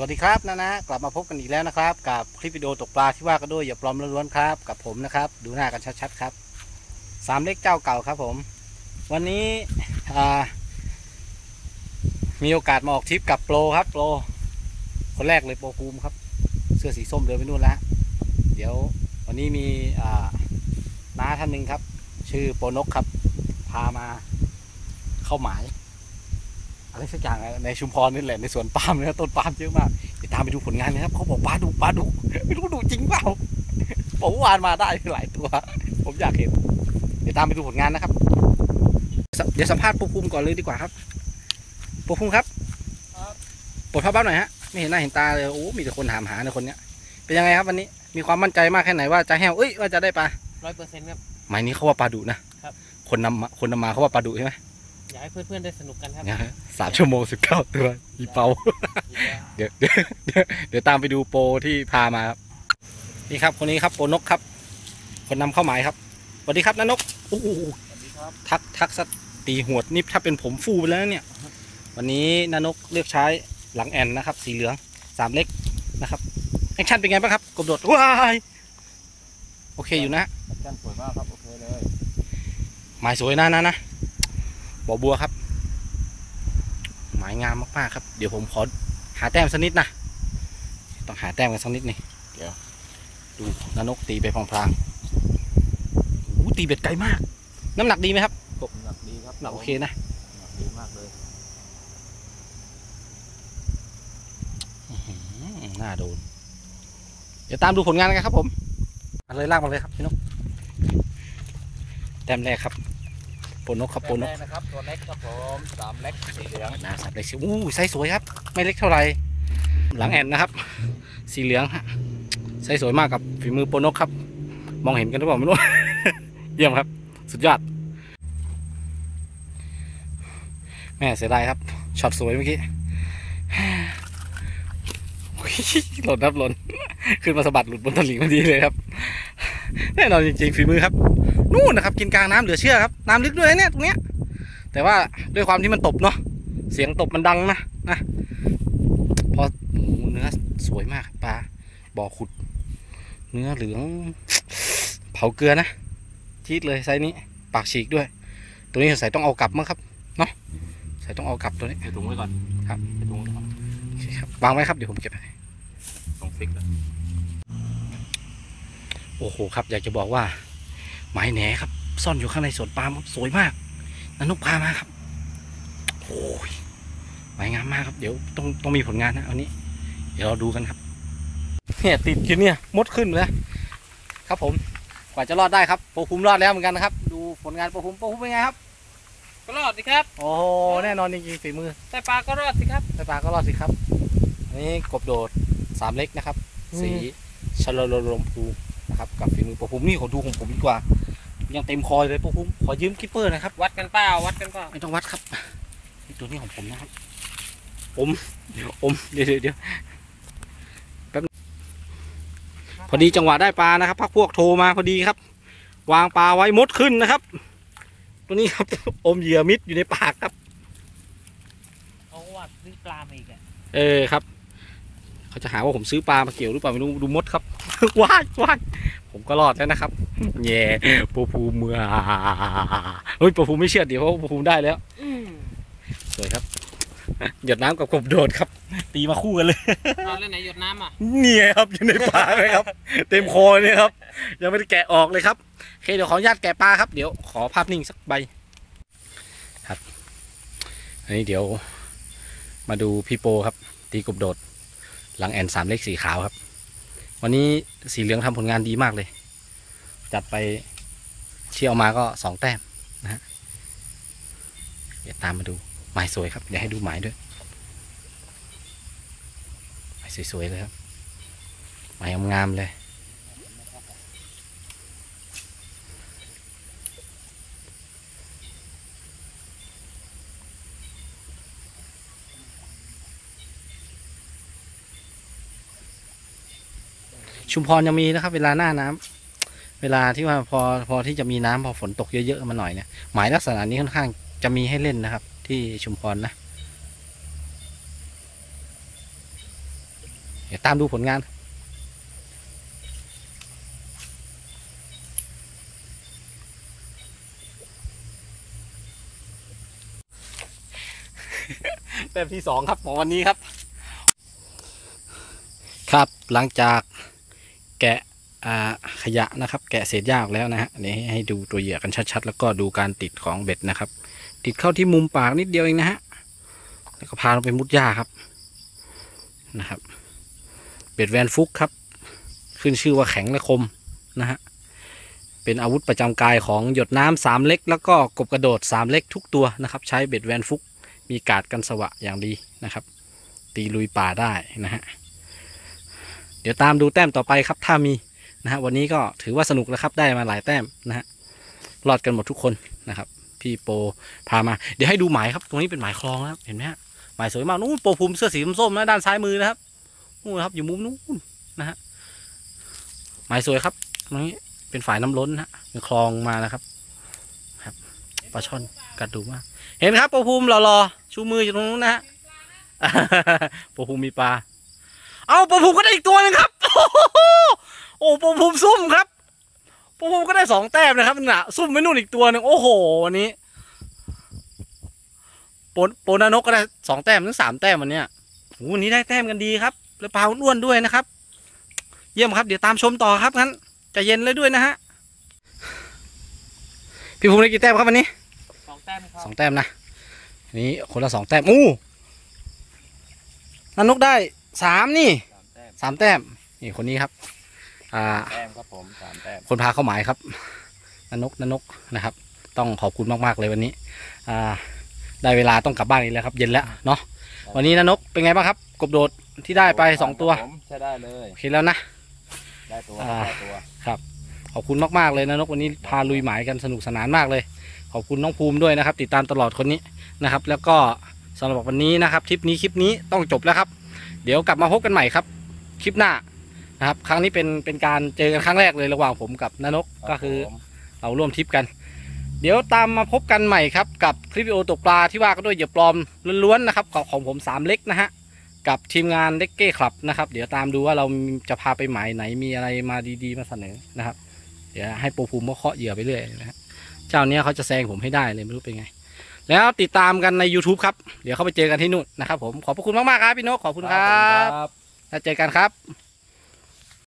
วัสดีครับนะนะกลับมาพบกันอีกแล้วนะครับ กับคลิปวิดีโอตกปลาที่ว่ากันด้วยอย่าปลอมล้วนๆครับ กับผมนะครับ ดูหน้ากันชัดๆครับสามเล็กเจ้าเก่าครับผม วันนี้มีโอกาสมาออกทริปกับโปรครับโปรคนแรกเลยโปรภูมครับ เสื้อสีส้มเดินไปนู่นแล้วเดี๋ยววันนี้มีน้าท่านหนึ่งครับ ชื่อโปรนกครับ พามาเข้าหมาย อะไรสักอย่างอะในชุมพรนี่แหละในสวนปาล์มเนี่ยต้นปาล์มเยอะมากเดี๋ยวตามไปดูผลงานนะครับเขาบอกปลาดุปลาดุไม่รู้ดุจริงเปล่าผมวานมาได้หลายตัว ผมอยากเห็นเดี๋ยวตามไปดูผลงานนะครับ เดี๋ยวสัมภาษณ์ปูภูมิก่อนเลยดีกว่าครับปูภูมิครับครับปลดผ้าบ้านหน่อยฮะไม่เห็นหน้าเห็นตาเลยโอ้มีแต่คนถามหาในคนเนี้ยเป็นยังไงครับวันนี้มีความมั่นใจมากแค่ไหนว่าจะแห้วเอ้ยว่าจะได้ปลาร้อยเปอร์เซ็นต์ครับหมายนี้เขาว่าปลาดุนะครับคนนำมาคนนำมาเขาว่าปลาดุใช่ไหม อยากให้เพื่อนๆได้สนุกกันครับเนี่ยฮะสามชั่วโมงสิบเก้าตัวอีเปา เดี๋ยวเดี๋ยวเดี๋ยวเดี๋ยวตามไปดูโปรที่พามาครับนี่ครับ คนนี้ครับโปรนกครับ คนนำเข้าหมายครับสวัสดีครับนานกโอ้โหสวัสดีครับทักทักสตีหวดนี่ถ้าเป็นผมฟูไปแล้วเนี่ย วันนี้นานกเลือกใช้หลังแอนนะครับ สีเหลืองสามเล็กนะครับแอคชั่นเป็นไงบ้างครับกบโดดว้ายโอเคอยู่นะจันสวยมากครับ โอเคเลย หมายสวยนะนะนะ บ่อบัวครับ หมายงามมากๆครับ เดี๋ยวผมขอหาแต้มสักนิดนะ ต้องหาแต้มกันสักนิดนี่เดี๋ยว ดูนานกตีไปพลางๆโอ้โหตีเบ็ดไกลมาก น้ำหนักดีไหมครับหนักดีครับหนักโอเคนะหนักดีมากเลยอืมน่าโดน เดี๋ยวตามดูผลงานกันครับผมมาเลยลากมาเลยครับพี่นกแต้มแรกครับโปนกครับโปนกแรนะครับตัวเล็กครับผมสามเล็กสีเหลืองหนาสับเล็กสิอู้ไซส์สวยครับ ไม่เล็กเท่าไหร่หลังแอนนะครับ สีเหลืองฮะไซส์สวยมากกับฝีมือโปนกครับ มองเห็นกันหรือเปล่าไม่รู้เยี่ยมครับ สุดยอด แม่เสียดายครับช็อตสวยเมื่อกี้โอ้ยหล่นครับหล่นขึ้นมาสะบัดหลุดบนตลิ่งพอดีเลยครับ แน่นอนจริงๆฝีมือครับ นู่นนะครับ กินกลางน้ำเหลือเชื่อครับน้ำลึกด้วยนะเนี่ยตรงเนี้ย แต่ว่าด้วยความที่มันตบเนาะเสียงตบมันดังนะนะพอโอ้โหเนื้อสวยมากครับปลาบ่อขุด เนื้อเหลืองเผาเกลือนะชีดเลยไซส์นี้ ปากฉีกด้วย ตัวนี้ใส่ต้องเอากลับมั้งครับเนาะใส่ต้องเอากลับตัวนี้ใส่ถุงไว้ก่อนครับใส่ถุงไว้ก่อนโอเคครับวางไว้ครับเดี๋ยวผมเก็บให้ต้องฟิกเลยโอ้โหครับ อยากจะบอกว่า ไม้แหนครับ ซ่อนอยู่ข้างในสวนปาล์มครับสวยมากนันนุกพามาครับโอ้ยไม้งามมากครับ เดี๋ยวต้องต้องมีผลงานนะเอานี้ เดี๋ยวเราดูกันครับเนี่ยติดอยู่เนี่ยมดขึ้นเลยครับผมกว่าจะรอดได้ครับโปรภูมิรอดแล้วเหมือนกันนะครับ ดูผลงานโปรภูมิโปรภูมิเป็นไงครับก็รอดสิครับ โอ้โหแน่นอนจริงๆฝีมือแต่ปลาก็รอดสิครับไฟปลาก็รอดสิครับอันนี้กบโดดสามเล็กนะครับ สีชะโลโลลมพูนะครับ กับฝีมือโปรภูมินี่ขอดูของผมดีกว่า ยังเต็มคอยเลยโปรภูมิขอยืมคิปเปอร์นะครับ วัดกันเปล่าวัดกันเปล่าไม่ต้องวัดครับนี่ตัวนี้ของผมนะครับอมอมเดี๋ยวเดี๋ยวเดี๋ยวแป๊บนึงพอดีจังหวะได้ปลานะครับพักพวกโทรมาพอดีครับ วางปลาไว้มดขึ้นนะครับ ตัวนี้ครับอมเหยื่อมิดอยู่ในปากครับเขาวัดซื้อปลามาอีกอะเออครับ เขาจะหาว่าผมซื้อปลามาเกี่ยวหรือเปล่าไม่รู้ดูมดครับว้ายว้ายผมก็รอดแล้วนะครับแย่ปูภูมิเมื่อเฮ้ยปูภูมิไม่เชื่อเดี๋ยวเพราะปูภูมิได้แล้วสวยครับ หยดน้ำกับกบโดดครับ ตีมาคู่กันเลยตอนเล่นไหนหยดน้ำอะนี่ไงครับอยู่ในปากเลยครับ เต็มคอเลยครับ ยังไม่ได้แกะออกเลยครับโอเคเดี๋ยวขออนุญาตแกะปลาครับเดี๋ยวขอภาพนิ่งสักใบครับอันนี้เดี๋ยว มาดูพี่โปครับ ตีกบโดด หลังแอนสามเล็กสีขาวครับ วันนี้สีเหลืองทำผลงานดีมากเลย จัดไปเชี่ยวมาก็สองแต้มนะฮะเดี๋ยวตามมาดูหมายสวยครับเดี๋ยวให้ดูหมายด้วยหมายสวยๆเลยครับหมายงามๆเลย ชุมพรยังมีนะครับ เวลาหน้าน้ำเวลาที่ว่าพอพอที่จะมีน้ำพอฝนตกเยอะๆมาหน่อยเนี่ยหมายลักษณะนี้ค่อนข้างจะมีให้เล่นนะครับ ที่ชุมพรนะเดี๋ยวตามดูผลงานแต้มที่สองครับของวันนี้ครับ ครับหลังจากแกะอ่า ขยะนะครับ แกะเศษหญ้าออกแล้วนะฮะนนี้ให้ดูตัวเหยื่อกันชัดๆ แล้วก็ดูการติดของเบ็ดนะครับ ติดเข้าที่มุมปากนิดเดียวเองนะฮะแล้วก็พาลงไปมุดหญ้าครับนะครับ เบ็ดแวนฟุกครับ ขึ้นชื่อว่าแข็งและคมนะฮะเป็นอาวุธประจำกายของหยดน้ำสามเล็ก แล้วก็กบกระโดดสามเล็กทุกตัวนะครับ ใช้เบ็ดแวนฟุกมีกาดกันสวะอย่างดีนะครับ ตีลุยป่าได้นะฮะเดี๋ยวตามดูแต้มต่อไปครับถ้ามี นะฮะวันนี้ก็ถือว่าสนุกแล้วครับได้มาหลายแต้มนะฮะรอดกันหมดทุกคนนะครับ พี่โปพามา เดี๋ยวให้ดูหมายครับ ตรงนี้เป็นหมายคลองนะครับเห็นไหมฮะหมายสวยมากนู้นโปภูมิเสื้อสีส้มนะด้านซ้ายมือนะครับนู่นครับอยู่มุมนู้นนะฮะหมายสวยครับตรงนี้เป็นฝ่ายน้ำล้นนะฮะเป็นคลองมานะครับ ครับปลาช่อนกัดดูมากเห็นครับโปภูมิหล่อๆชูมืออยู่ตรงนู้นนะฮะโปภูมิมีปลาเอาโปภูมิก็ได้อีกตัวหนึงครับ โอ้โหโอ้โปรภูมิซุ่มครับโปรภูมิก็ได้สองแต้มนะครับน่ะซุ่มไปนู่นอีกตัวหนึ่งโอ้โหวันนี้โปรโปรนานกก็ได้สองแต้มถึงสามแต้มวันเนี้ยโอ้โหวันนี้ได้แต้มกันดีครับแล้วปลาอ้วนๆด้วยนะครับ เยี่ยมครับเดี๋ยวตามชมต่อครับงั้นใจะเย็นเลยด้วยนะฮะพี่ภูมิได้กี่แต้มครับวันนี้สองแต้มครับสองแต้มนะอันนี้คนละสองแต้มอู้นันนกได้สามนี่สามแต้มสามแต้มนี่คนนี้ครับ อ่าแต้มครับผมสามแต้มคนพาเข้าหมายครับนันนกนันนกนะครับ ต้องขอบคุณมากๆเลยวันนี้ อ่า ได้เวลาต้องกลับบ้านอีกแล้วครับ เย็นแล้วเนาะวันนี้นันนกเป็นไงบ้างครับ กบโดดที่ได้ไปสองตัวผมใช้ได้เลยโอเคแล้วนะ ได้ตัวอ่า ได้ตัวขอบคุณมากๆเลยนะนกวันนี้พาลุยหมายกันสนุกสนานมากเลย ขอบคุณน้องภูมิด้วยนะครับ ติดตามตลอดคนนี้นะครับ แล้วก็สำหรับวันนี้นะครับทริปนี้คลิปนี้ต้องจบแล้วครับ เดี๋ยวกลับมาพบกันใหม่ครับ คลิปหน้า นะครับ ครั้งนี้เป็นเป็นการเจอกันครั้งแรกเลยระหว่างผมกับนนกก็คือผมเราร่วมทริปกัน เดี๋ยวตามมาพบกันใหม่ครับ กับคลิปวิดีโอตกปลาที่ว่ากันด้วยเหยื่อปลอมล้วนๆนะครับของของผมสามเล็กนะฮะกับทีมงานเล็กเก้คลับนะครับ เดี๋ยวตามดูว่าเราจะพาไปหมายไหนมีอะไรมาดีๆมาเสนอนะครับ เดี๋ยวให้โปรภูมิเขาเคาะเหยื่อไปเรื่อยนะฮะเจ้าเนี้ยเขาจะแซงผมให้ได้เลยไม่รู้เป็นไง แล้วติดตามกันใน YouTube ครับ เดี๋ยวเข้าไปเจอกันที่นู่นนะครับผมขอบพระคุณมากๆครับพี่นกขอบคุณครับครับแล้วเจอกันครับ